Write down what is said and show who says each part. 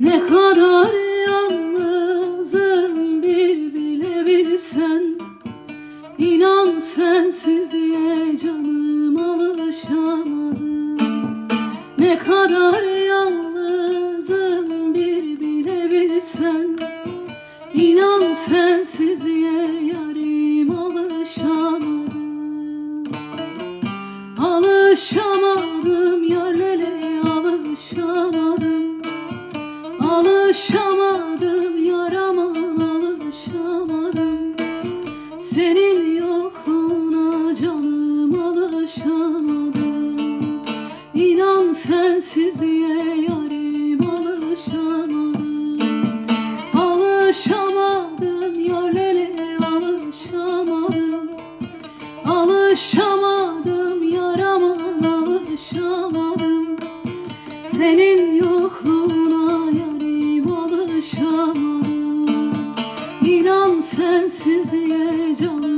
Speaker 1: Ne kadar yalnızım bir bilebilsen İnan sensizliğe canım alışamadım. Ne kadar yalnızım bir bilebilsen İnan sensizliğe yarim alışamadım. Alışamadım Alışamadım yaraman alışamadım. Senin yokluğuna canım alışamadım. İnan sensizliğe yarim alışamadım. Alışamadım yerlere alışamadım. Alışamadım yaraman alışamadım. Senin sensizliğe canım